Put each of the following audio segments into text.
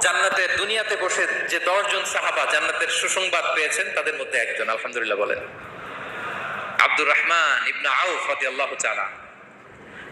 জান্নাতের দুনিয়াতে বসে যে দশজন সাহাবা জান্নাতের সুসংবাদ পেয়েছেন, তাদের মধ্যে একজন, আলহামদুলিল্লাহ বলেন। আব্দুর রহমান ইবনা আউফ রাদিয়াল্লাহু তাআলা।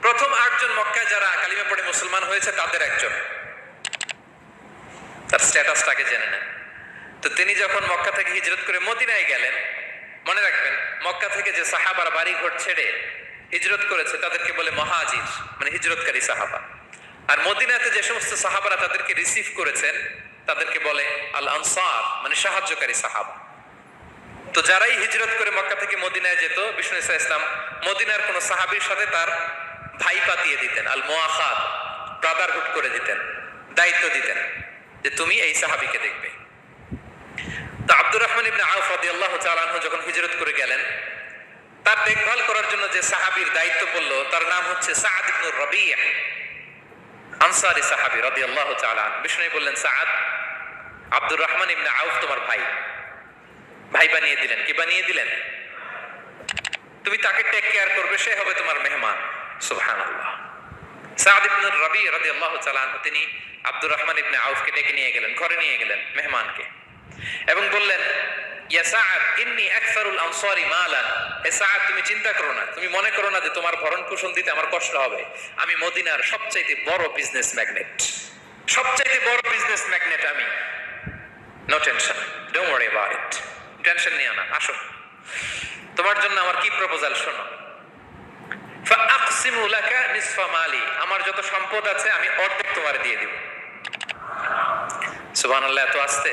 প্রথম আটজন মক্কায় যারা কালিমা পড়ে মুসলমান হয়েছে, তাদের একজন। তার স্ট্যাটাসটাকে জেনে নেন। তো তিনি যখন মক্কা থেকে হিজরত করে মদিনায় গেলেন, মনে রাখবেন, মক্কা থেকে যে সাহাবার বাড়ি ঘর ছেড়ে হিজরত করেছে, তাদেরকে বলে মহাজির মানে হিজরতকারী সাহাবা। আর মদিনাতে যে সমস্ত সাহাবারা তাদেরকে রিসিভ করেছেন, তাদেরকে বলে আল আনসার মানে সাহায্যকারী সাহাবা। তো যারাই হিজরত করে মক্কা থেকে মদিনায় যেত, বিষ্ণু ইসা ইসলাম মদিনার কোন সাহাবীর সাথে তার ভাই পাতিয়ে দিতেন আল মোয়াখাদ ব্রাদারহুড করে দিতেন, দায়িত্ব দিতেন যে তুমি এই সাহাবীকে দেখবে। তো আব্দুর রহমান ইবনে আউফ রাদিয়াল্লাহু তাআলা যখন হিজরত করে গেলেন, তার দেখভাল করার জন্য যে সাহাবীর দায়িত্ব পড়ল, তার নাম হচ্ছে সাআদ ইবনে রাবিয়া আনসারি সাহাবি রাদিয়াল্লাহু তাআলা আনহু। বিষ্ণু বললেন, সাআদ, আব্দুর রহমান ইবনে আউফ তোমার ভাই। ভাই বানিয়ে দিলেন। কি বানিয়ে দিলেন? তুমি তাকে টেক কেয়ার করবে, সে হবে তোমার মেহমান। সুবহানাল্লাহ। সাদ ইবনে রবি রাদিয়াল্লাহু তাআলা আনহু, তিনি আব্দুর রহমান ইবনে আউফকে ডেকে নিয়ে গেলেন, ঘরে নিয়ে গেলেন মেহমানকে এবং বললেন তোমার দিতে আমার কষ্ট হবে? আমি মদিনার বড় বিজনেস ম্যাগনেট বড় বিজনেস ম্যাগনেট আমি। নো টেনশন টেনশন আসো তোমার জন্য আমার কি প্রপোজাল শোনো। আমার যত সম্পদ আছে, আমি অর্ধেক তোমার দিয়ে দিব। সুবহানাল্লাহ, এত আসতে?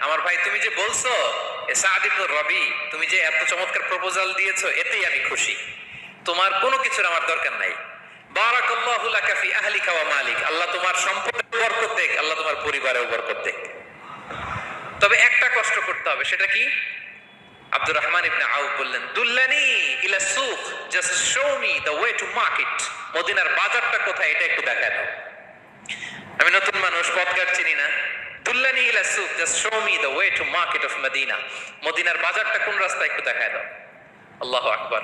আমার ভাই, তুমি যে বলছো রবি, তুমি যে এত চমৎকার প্রপোজাল দিয়েছ, এতেই আমি খুশি। তোমার কোনো কিছুর আমার দরকার নাই। তবে একটা কষ্ট করতে হবে, সেটা কি? আব্দুর বললেন just show me way to market মদিনার বাজারটা কোথায়, এটা একটু দেখায় আমি নতুন মানুষ, পথঘাট চিনি না। ইলা সুক just show me the way to market of Medina মদিনার বাজারটা কোন রাস্তায় একটু দেখায় দাও। আল্লাহ আকবার।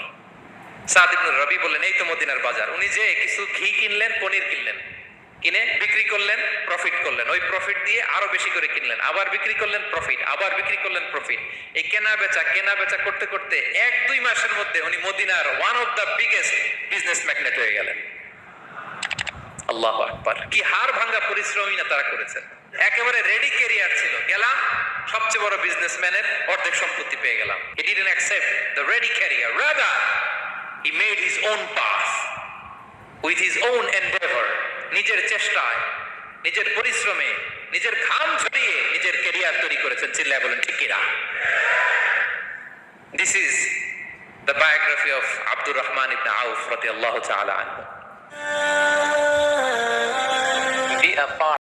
সাদ ইবনে রবি এই তো মদিনার বাজার। উনি যে কিছু ঘি কিনলেন, পনির কিনলেন। কিনে বিক্রি করলেন প্রফিট করলেন। ওই প্রফিট দিয়ে আরও বেশি করে কিনলেন। আবার বিক্রি করলেন প্রফিট আবার বিক্রি করলেন প্রফিট এই কেনা বেচা কেনা বেচা করতে করতে এক, দুই মাসের মধ্যে উনি মদিনার one of the biggest business magnate হয়ে গেলেন। আল্লাহ আকবার। কি হার ভাঙ্গা পরিশ্রমী না তারা করেছেন। একেবারে রেডি ক্যারিয়ার ছিল। গেলাম, সবচেয়ে বড় বিজনেসম্যানের অর্ধেক সম্পত্তি পেয়ে গেলাম। He didn't accept the ready career rather he made his own path with his own endeavour নিজের চেষ্টায়, নিজের পরিশ্রমে, নিজের ঘাম ঝরিয়ে নিজের ক্যারিয়ার তৈরি করেছেন চিল্লায় বলেন, ঠিক কিনা? This is the biography of Abdur Rahman ibn Auf রাদিয়াল্লাহু তাআলা আনহু